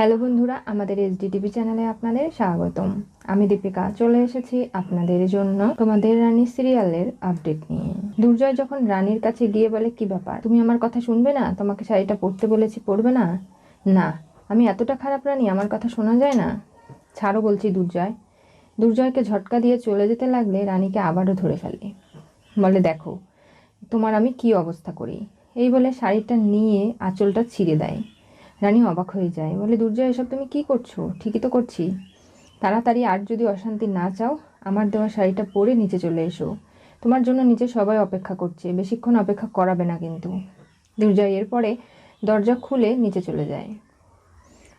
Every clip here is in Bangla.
হ্যালো বন্ধুরা, আমাদের এইচডি টিভি চ্যানেলে আপনাদের স্বাগতম। আমি দীপিকা, চলে এসেছি আপনাদের জন্য তোমাদের রানী সিরিয়ালের আপডেট নিয়ে। দুর্জয় যখন রানীর কাছে গিয়ে বলে, কি ব্যাপার? তুমি আমার কথা শুনবে না? তোমাকে শাড়িটা পরতে বলেছি, পরবে না? না, আমি এতটা খারাপ রানী, আমার কথা শোনা যায় না? ছাড়ো বলছি দুর্জয়। দুর্জয়কে ঝটকা দিয়ে চলে যেতে লাগলে রানীকে আবারও ধরে ফেলে। বলে, দেখো, তোমার আমি কি অবস্থা করি? এই বলে শাড়িটা নিয়ে আঁচলটা ছিঁড়ে দেয়। রানী অবাক হয়ে যায়। বলে, দুর্জয়, এসব তুমি কি করছ? ঠিকই তো করছি। তাড়াতাড়ি আর যদি অশান্তি না চাও, আমার দেওয়া শাড়িটা পরে নিচে চলে এসো। তোমার জন্য নিচে সবাই অপেক্ষা করছে। বেশিক্ষণ অপেক্ষা করাবে না কিন্তু। দুর্জয় এরপরে দরজা খুলে নিচে চলে যায়।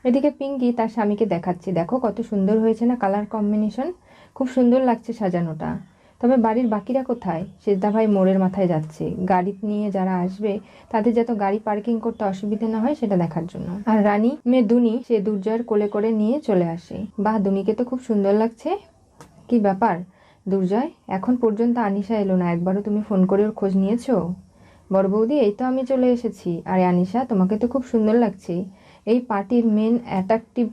এদিকে পিঙ্কি তার স্বামীকে দেখাচ্ছে। দেখো কত সুন্দর হয়েছে না কালার কম্বিনেশন। খুব সুন্দর লাগছে সাজানোটা। তবে বাড়ির বাকিরা কোথায়? সেজদা ভাই মোড়ের মাথায় যাচ্ছে। গাড়ি নিয়ে যারা আসবে, তাদের যাতে গাড়ি পার্কিং করতে অসুবিধে না হয়, সেটা দেখার জন্য। আর রানী, মেয়ে দুনি, সে দুর্জয়ের কোলে করে নিয়ে চলে আসে। বাহ, দুনিকে তো খুব সুন্দর লাগছে। কি ব্যাপার? দুর্জয়, এখন পর্যন্ত আনিশা এলো না। একবারও তুমি ফোন করে ওর খোঁজ নিয়েছো? বড় বৌদি, এই তো আমি চলে এসেছি। আরে আনিশা, তোমাকে তো খুব সুন্দর লাগছে। এই পার্টির মেন অ্যাট্রাকটিভ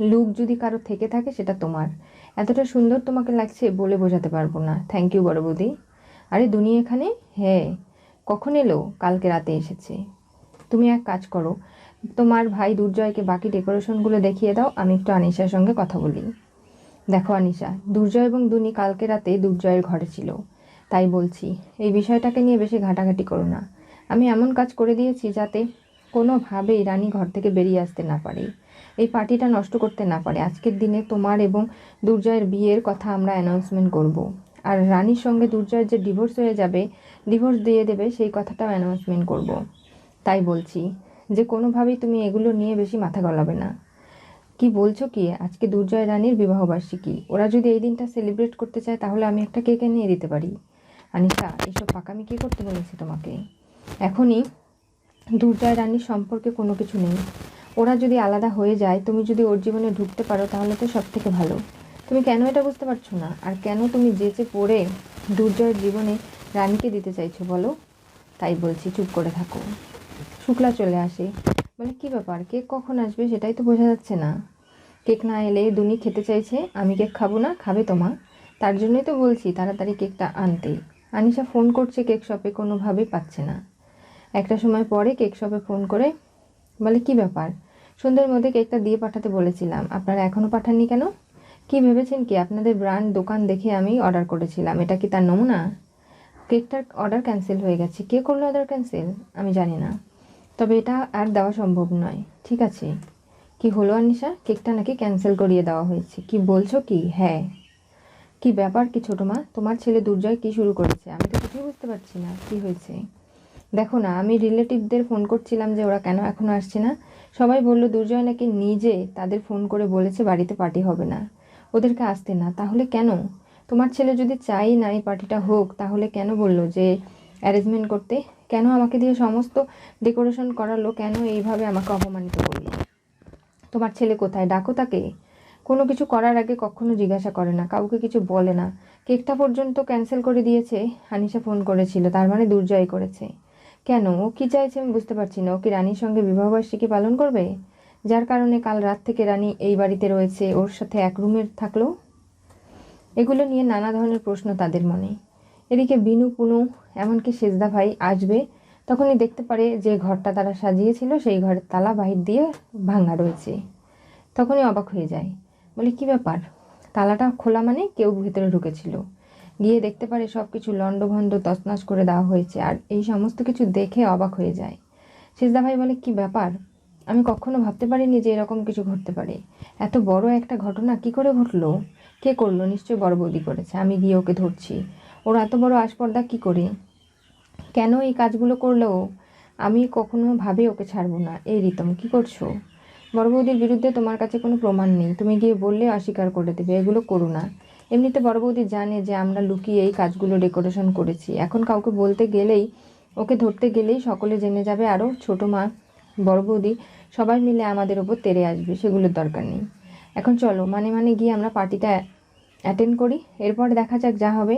লুক যদি কারও থেকে থাকে, সেটা তোমার। এতটা সুন্দর তোমাকে লাগছে বলে বোঝাতে পারব না। থ্যাংক ইউ বড় বৌদি আরে, দুনি এখানে? হ্যাঁ। কখন এলো? কালকে রাতে এসেছে। তুমি এক কাজ করো। তোমার ভাই দুর্জয়কে বাকি ডেকোরেশনগুলো দেখিয়ে দাও, আমি একটু আনিশার সঙ্গে কথা বলি। দেখো, আনিশা, দুর্জয় এবং দুনি কালকে রাতে দুর্জয়ের ঘরে ছিল। তাই বলছি, এই বিষয়টাকে নিয়ে বেশি ঘাটাঘাটি করো না। আমি এমন কাজ করে দিয়েছি যাতে কোনোভাবেই রানী ঘর থেকে বেরিয়ে আসতে না পারে। এই পার্টিটা নষ্ট করতে না পারে। আজকের দিনে তোমার এবং দুর্জয়ের বিয়ের কথা আমরা অ্যানাউন্সমেন্ট করব। আর রানীর সঙ্গে দুর্জয়ের যে ডিভোর্স হয়ে যাবে ডিভোর্স দিয়ে দেবে, সেই কথাটাও অ্যানাউন্সমেন্ট করব। তাই বলছি যে কোনোভাবেই তুমি এগুলো নিয়ে বেশি মাথা গলাবে না। কি বলছো কি? আজকে দুর্জয় রানীর বিবাহবার্ষিকী ওরা যদি এই দিনটা সেলিব্রেট করতে চায়, তাহলে আমি একটা কেক নিয়ে দিতে পারি। আনিশা, এসব পাকামি কী করতে বলেছি তোমাকে? এখনই দুর্জয় রানীর সম্পর্কে কোনো কিছু নেই। ওরা যদি আলাদা হয়ে যায়, তুমি যদি ওর জীবনে ঢুকতে পারো, তাহলে তো সব থেকে ভালো। তুমি কেন এটা বুঝতে পারছ না? আর কেন তুমি যেচে পড়ে দুর্জয়ের জীবনে রানীকে দিতে চাইছো বলো? তাই বলছি, চুপ করে থাকো। শুক্লা চলে আসে। বলে, কি ব্যাপার? কেক কখন আসবে সেটাই তো বোঝা যাচ্ছে না। কেক না এলে দুনি খেতে চাইছে, আমি কেক খাব না, খাবে তোমা তার জন্যই তো বলছি, তাড়াতাড়ি কেকটা আনতে। আনিশা ফোন করছে কেক শপে, কোনোভাবেই পাচ্ছে না। একটা সময় পরে কেক শপে ফোন করে বলে, কি ব্যাপার? সন্ধ্যের মধ্যে কেকটা দিয়ে পাঠাতে বলেছিলাম। আপনারা এখনও পাঠাননি কেন? কি ভেবেছেন কি? আপনাদের ব্র্যান্ড দোকান দেখে আমি অর্ডার করেছিলাম। এটা কি তার নমুনা? কেকটার অর্ডার ক্যান্সেল হয়ে গেছে। কে করল অর্ডার ক্যান্সেল? আমি জানি না। তবে এটা আর দেওয়া সম্ভব নয়। ঠিক আছে। কি হলো, আনিশা? কেকটা নাকি ক্যান্সেল করিয়ে দেওয়া হয়েছে। কি বলছো কি? হ্যাঁ। কি ব্যাপার কি ছোটো মা? তোমার ছেলে দুর্জয় কি শুরু করেছে? আমি তো কিছুই বুঝতে পারছি না। কি হয়েছে? দেখো না, আমি রিলেটিভদের ফোন করছিলাম যে ওরা কেন এখনও আসছে না। সবাই বলল, দুর্জয় নাকি নিজে তাদের ফোন করে বলেছে বাড়িতে পার্টি হবে না। ওদেরকে আসতে না, তাহলে কেন? তোমার ছেলে যদি চাই না এই পার্টিটা হোক, তাহলে কেন বলল যে অ্যারেঞ্জমেন্ট করতে? কেন আমাকে দিয়ে সমস্ত ডেকোরেশন করালো? কেন এইভাবে আমাকে অপমানিত করল? তোমার ছেলে কোথায়? ডাকো তাকে। কোনো কিছু করার আগে কখনো জিজ্ঞাসা করে না, কাউকে কিছু বলে না। কেকটা পর্যন্ত ক্যান্সেল করে দিয়েছে হানিসা ফোন করেছিল, তার মানে দুর্জয় করেছে। কেন? ও কী চাইছে আমি বুঝতে পারছি না। ও কি রানীর সঙ্গে বিবাহবার্ষিকী পালন করবে? যার কারণে কাল রাত থেকে রানী এই বাড়িতে রয়েছে। ওর সাথে এক রুমের থাকল। এগুলো নিয়ে নানা ধরনের প্রশ্ন তাদের মনে। এদিকে বিনু, পুনু, এমনকি সেজদা ভাই আসবে। তখনই দেখতে পারে যে ঘরটা তারা সাজিয়েছিল, সেই ঘরের তালা বাহির দিয়ে ভাঙা রয়েছে। তখনই অবাক হয়ে যায়। বলে, কি ব্যাপার? তালাটা খোলা মানে কেউ ভেতরে ঢুকেছিল? গিয়ে দেখতে পারে সব কিছু লণ্ডভণ্ড তছনছ করে দেওয়া হয়েছে আর এই সমস্ত কিছু দেখে অবাক হয়ে যায়। সেজদা ভাই বলে, কি ব্যাপার? আমি কখনো ভাবতে পারিনি যে এরকম কিছু ঘটতে পারে। এত বড় একটা ঘটনা কি করে ঘটলো? কে করল? নিশ্চয়ই বড় বৌদি করেছে। আমি গিয়ে ওকে ধরছি। ওর এত বড় আসপর্দা কি করে? কেন এই কাজগুলো করল? ও? আমি কখনো ভাবে ওকে ছাড়বো না। এই রিতম, কি করছ? বড় বৌদির বিরুদ্ধে তোমার কাছে কোনো প্রমাণ নেই। তুমি গিয়ে বললে অস্বীকার করে দেবে। এগুলো করো না। এমনিতে বড় বৌদি জানে যে আমরা লুকিয়ে এই কাজগুলো ডেকোরেশন করেছি। এখন কাউকে বলতে গেলেই, ওকে ধরতে গেলেই সকলে জেনে যাবে আরও ছোটো মা, বড় বৌদি সবাই মিলে আমাদের ওপর তেড়ে আসবে, সেগুলোর দরকার নেই। এখন চলো মানে মানে গিয়ে আমরা পার্টিটা অ্যাটেন্ড করি, এরপর দেখা যাক যা হবে।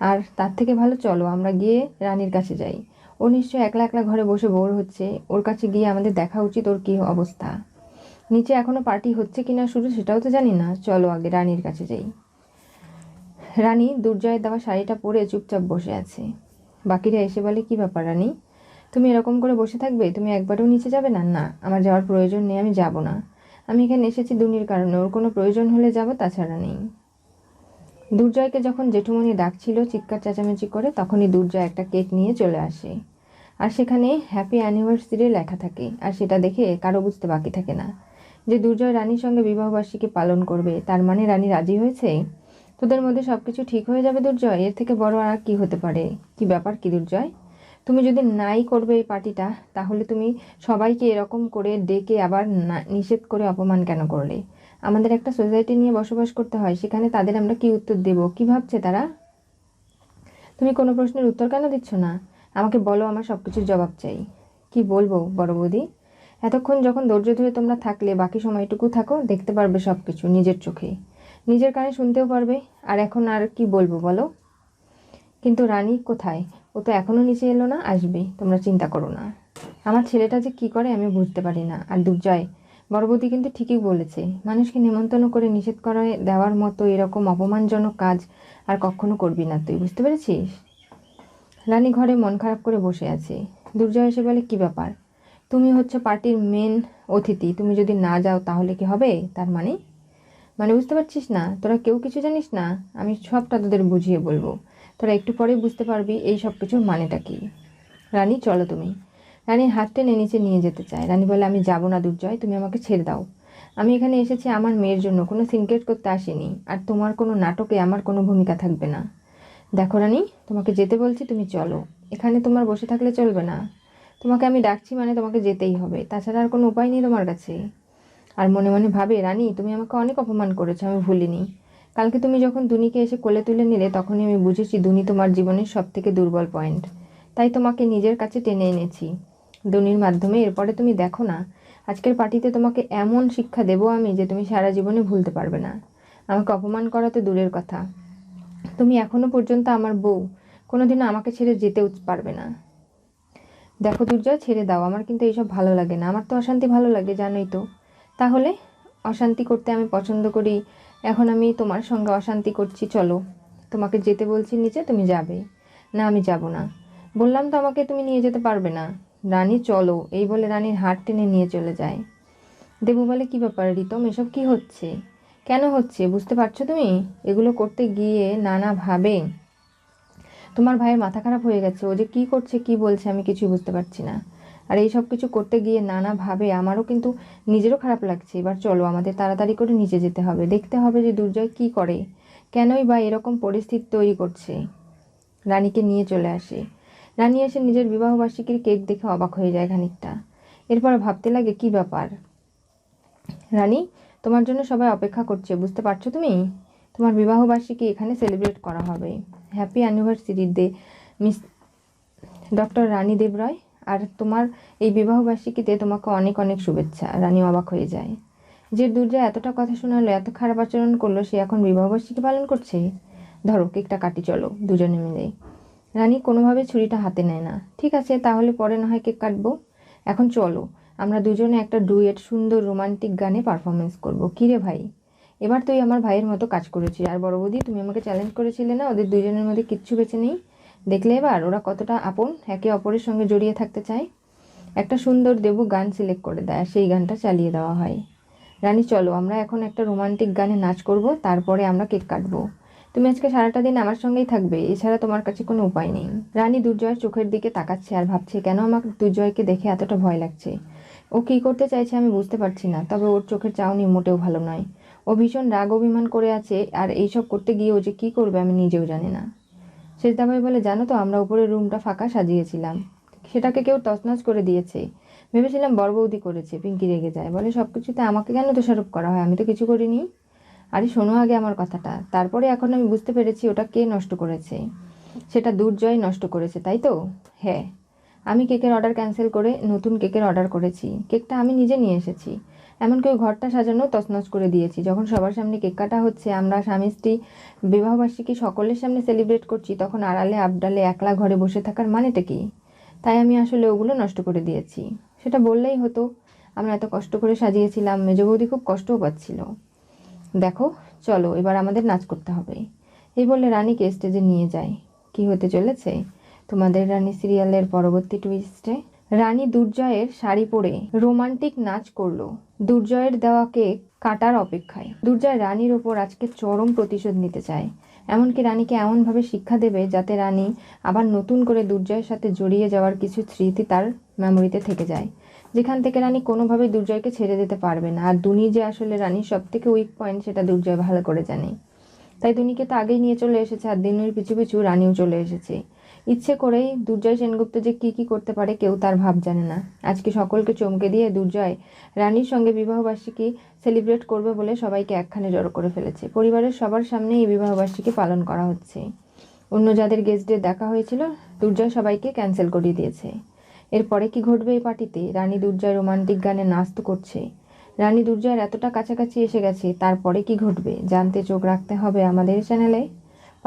আর তার থেকে ভালো চলো, আমরা গিয়ে রানীর কাছে যাই। ও নিশ্চয়ই একলা একলা ঘরে বসে বোর হচ্ছে, ওর কাছে গিয়ে আমাদের দেখা উচিত ওর কী অবস্থা। নিচে এখনও পার্টি হচ্ছে কিনা শুরু সেটাও তো জানি না, চলো আগে রানীর কাছে যাই। রানী দুর্জয়ের দেওয়া শাড়িটা পরে চুপচাপ বসে আছে। বাকিরা এসে বলে, কি ব্যাপার রানী? তুমি এরকম করে বসে থাকবে? তুমি একবারও নিচে যাবে না? না, আমার যাওয়ার প্রয়োজন নেই, আমি যাব না। আমি এখানে এসেছি দুনির কারণে, ওর কোনো প্রয়োজন হলে যাব তাছাড়া নেই। দুর্জয়কে যখন জেঠুমণি ডাকছিল, চিৎকার চেঁচামেচি করে, তখনই দুর্জয় একটা কেক নিয়ে চলে আসে। আর সেখানে হ্যাপি অ্যানিভার্সারি লেখা থাকে, আর সেটা দেখে কারও বুঝতে বাকি থাকে না। যে দুর্জয় রানীর সঙ্গে বিবাহবার্ষিকী পালন করবে, তার মানে রানী রাজি হয়েছে? তোদের মধ্যে সব কিছু ঠিক হয়ে যাবে দুর্জয়? এর থেকে বড় আর কি হতে পারে? কি ব্যাপার কি দুর্জয়? তুমি যদি নাই করবে এই পার্টিটা, তাহলে তুমি সবাইকে এরকম করে ডেকে আবার নিষেধ করে অপমান কেন করলে? আমাদের একটা সোসাইটি নিয়ে বসবাস করতে হয়, সেখানে তাদের আমরা কি উত্তর দেব? কি ভাবছে তারা? তুমি কোনো প্রশ্নের উত্তর কেন দিচ্ছ না? আমাকে বলো, আমার সব কিছুর জবাব চাই। কি বলব, বড় বৌদি? এতক্ষণ যখন ধৈর্য ধরে তোমরা থাকলে, বাকি সময়টুকু থাকো, দেখতে পারবে সব কিছু নিজের চোখে। নিজের কানে শুনতেও পারবে, আর এখন আর কি বলব বলো? কিন্তু রানী কোথায়? ও তো এখনও নিচে এলো না, আসবে, তোমরা চিন্তা করো না। আমার ছেলেটা যে কি করে আমি বুঝতে পারি না, আর দুর্জয় বড়বতী কিন্তু ঠিকই বলেছে, মানুষকে নেমন্তন্ন করে নিষেধ করে দেওয়ার মতো এরকম অপমানজনক কাজ আর কখনো করবি না তুই, বুঝতে পেরেছিস? রানী ঘরে মন খারাপ করে বসে আছে। দুর্জয় এসে বলে, কি ব্যাপার? তুমি হচ্ছে পার্টির মেন অতিথি, তুমি যদি না যাও তাহলে কি হবে? তার মানে? মানে বুঝতে পারছিস না? তোরা কেউ কিছু জানিস না? আমি সবটা তোদের বুঝিয়ে বলব। তোরা একটু পরে বুঝতে পারবি এই সব কিছুর মানেটা কি। রানী, চলো তুমি। রানীর হাত টেনে নিচে নিয়ে যেতে চায়। রানী বলে, আমি যাব না দুর্জয়, তুমি আমাকে ছেড়ে দাও। আমি এখানে এসেছি আমার মেয়ের জন্য। কোনো সিনক্রেট করতে আসিনি। আর তোমার কোনো নাটকে আমার কোনো ভূমিকা থাকবে না। দেখো রানী, তোমাকে যেতে বলছি, তুমি চলো। এখানে তোমার বসে থাকলে চলবে না। তোমাকে আমি ডাকছি মানে তোমাকে যেতেই হবে। তাছাড়া আর কোনো উপায় নেই তোমার কাছে। আর মনে মনে ভাবে, রানী, তুমি আমাকে অনেক অপমান করেছ, আমি ভুলিনি। কালকে তুমি যখন দুনিকে এসে কোলে তুলে নিলে, তখনই আমি বুঝেছি দুনি তোমার জীবনের সব থেকে দুর্বল পয়েন্ট তাই তোমাকে নিজের কাছে টেনে এনেছি। দুনির মাধ্যমে এরপরে তুমি দেখো না। আজকের পার্টিতে তোমাকে এমন শিক্ষা দেবো আমি যে তুমি সারা জীবনে ভুলতে পারবে না। আমাকে অপমান করা তো দূরের কথা। তুমি এখনও পর্যন্ত আমার বউ। কোনোদিনও আমাকে ছেড়ে যেতে পারবে না। দেখো দুর্জয়, ছেড়ে দাও। আমার কিন্তু এইসব ভালো লাগে না। আমার তো অশান্তি ভালো লাগে, জানোই তো। তাহলে অশান্তি করতে আমি পছন্দ করি। এখন আমি তোমার সঙ্গে অশান্তি করছি, চলো। তোমাকে যেতে বলছি নিচে, তুমি যাবে। না, আমি যাব না। বললাম তো আমাকে তুমি নিয়ে যেতে পারবে না। রানী, চলো। এই বলে রানীর হাত টেনে নিয়ে চলে যায়। দেবু বলে, কী ব্যাপার রিতম, এসব কি হচ্ছে? কেন হচ্ছে? বুঝতে পারছ তুমি? এগুলো করতে গিয়ে নানাভাবে তোমার ভাইয়ের মাথা খারাপ হয়ে গেছে। ও যে কী করছে, কি বলছে আমি কিছুই বুঝতে পারছি না। আর এই সব কিছু করতে গিয়ে নানাভাবে আমারও কিন্তু নিজেরও খারাপ লাগছে। এবার চলো, আমাদের তাড়াতাড়ি করে নিচে যেতে হবে। দেখতে হবে যে দুর্জয় কি করে। কেনই বা এরকম পরিস্থিতি তৈরি করছে। রানীকে নিয়ে চলে আসে। রানী এসে নিজের বিবাহবার্ষিকীর কেক দেখে অবাক হয়ে যায় খানিকটা। এরপর ভাবতে লাগে, কি ব্যাপার? রানী, তোমার জন্য সবাই অপেক্ষা করছে, বুঝতে পারছ তুমি? তোমার বিবাহবার্ষিকী এখানে সেলিব্রেট করা হবে। Happy anniversary day miss doctor Rani Debroy. আর তোমার এই বিবাহবার্ষিকীতে তোমাকে অনেক অনেক শুভেচ্ছা। রানী অবাক হয়ে যায়। যে দুর্জয় এতটা কথা শোনালো, এত খারাপ আচরণ করল, সে এখন বিবাহবার্ষিকী পালন করছে? ধরো, কেকটা কাটি, চলো, দুজনে মিলে। রানী কোনোভাবে ছুরিটা হাতে নেয় না। ঠিক আছে, তাহলে পরে না হয় কেক কাটবো? এখন চলো, আমরা দুজনে একটা ডুয়েট সুন্দর রোমান্টিক গানে পারফরমেন্স করব। কী রে ভাই? এবার তুই আমার ভাইয়ের মতো কাজ করেছিস। আর বড় বৌদি, তুমি আমাকে চ্যালেঞ্জ করেছিলে না? ওদের দুজনের মধ্যে কিচ্ছু বেঁচে নেই? দেখলে এবার ওরা কতটা আপন, একে অপরের সঙ্গে জড়িয়ে থাকতে চায়। একটা সুন্দর দেবু গান সিলেক্ট করে দেয় সেই গানটা চালিয়ে দেওয়া হয়। রানী, চলো, আমরা এখন একটা রোমান্টিক গানে নাচ করব, তারপরে আমরা কেক কাটবো। তুমি আজকে সারাটা দিন আমার সঙ্গেই থাকবে, এছাড়া তোমার কাছে কোনো উপায় নেই। রানী দুর্জয়ের চোখের দিকে তাকাচ্ছে আর ভাবছে, কেন আমার দুর্জয়কে দেখে এতটা ভয় লাগছে? ও কী করতে চাইছে আমি বুঝতে পারছি না, তবে ওর চোখের চাউনি মোটেও ভালো নয়। ও ভীষণ রাগ অভিমান করে আছে, আর এইসব করতে গিয়ে ও যে কী করবে আমি নিজেও জানি না। শেষদাভাই বলে, জানো তো, আমরা উপরের রুমটা ফাঁকা সাজিয়েছিলাম। সেটাকে কেউ তছনছ করে দিয়েছে। ভেবেছিলাম বড়বৌদি করেছে, পিঙ্কি রেগে যায়। বলে সব কিছুতে আমাকে কেন দোষারোপ করা হয়? আমি তো কিছু করিনি। আরে, শোনো আগে আমার কথাটা। তারপরে এখন আমি বুঝতে পেরেছি ওটা কে নষ্ট করেছে। সেটা দুর্জয় নষ্ট করেছে, তাই তো? হ্যাঁ। আমি কেকের অর্ডার ক্যান্সেল করে নতুন কেকের অর্ডার করেছি। কেকটা আমি নিজে নিয়ে এসেছি। এমনকি ওই ঘরটা সাজানো তছনছ করে দিয়েছি। যখন সবার সামনে কেক কাটা হচ্ছে, আমরা স্বামী স্ত্রী, বিবাহবার্ষিকী সকলের সামনে সেলিব্রেট করছি, তখন আড়ালে আবডালে একলা ঘরে বসে থাকার মানেটা কি? তাই আমি আসলে ওগুলো নষ্ট করে দিয়েছি। সেটা বললেই হতো, আমরা এত কষ্ট করে সাজিয়েছিলাম, মেজ বৌদি খুব কষ্টও পাচ্ছিল। দেখো, চলো, এবার আমাদের নাচ করতে হবে। এই বলে রানীকে স্টেজে নিয়ে যায়। কি হতে চলেছে? তোমাদের রানী সিরিয়ালের পরবর্তী টুইস্টে রানী দুর্জয়ের শাড়ি পরে রোমান্টিক নাচ করল। দুর্জয়ের দেওয়া কেক কাটার অপেক্ষায়। দুর্জয় রানীর ওপর আজকে চরম প্রতিশোধ নিতে চায়। এমনকি রানীকে এমনভাবে শিক্ষা দেবে যাতে রানী আবার নতুন করে দুর্জয়ের সাথে জড়িয়ে যাওয়ার কিছু স্মৃতি তার মেমোরিতে থেকে যায়। যেখান থেকে রানী কোনোভাবেই দুর্জয়কে ছেড়ে দিতে পারবে না। আর দুনি যে আসলে রানীর সব থেকে উইক পয়েন্ট সেটা দুর্জয় ভালো করে জানে। তাই দুনিকে তো আগেই নিয়ে চলে এসেছে আর দিনুর পিছু পিছু রানীও চলে এসেছে। ইচ্ছে করেই দুর্জয় সেনগুপ্ত যে কি কি করতে পারে কেউ তার ভাব জানে না। আজকে সকলকে চমকে দিয়ে দুর্জয় রানীর সঙ্গে বিবাহবার্ষিকী সেলিব্রেট করবে বলে সবাইকে একখানে জড়ো করে ফেলেছে। পরিবারের সবার সামনে এই বিবাহবার্ষিকী পালন করা হচ্ছে। অন্য যাদের গেস্টদের দেখা হয়েছিল, দুর্জয় সবাইকে ক্যান্সেল করিয়ে দিয়েছে। এরপরে কি ঘটবে এই পার্টিতে? রানী দুর্জয় রোমান্টিক গানে নাচ তো করছে। রানী দুর্জয়ের এতটা কাছাকাছি এসে গেছে, তারপরে কি ঘটবে? জানতে চোখ রাখতে হবে আমাদের চ্যানেলে।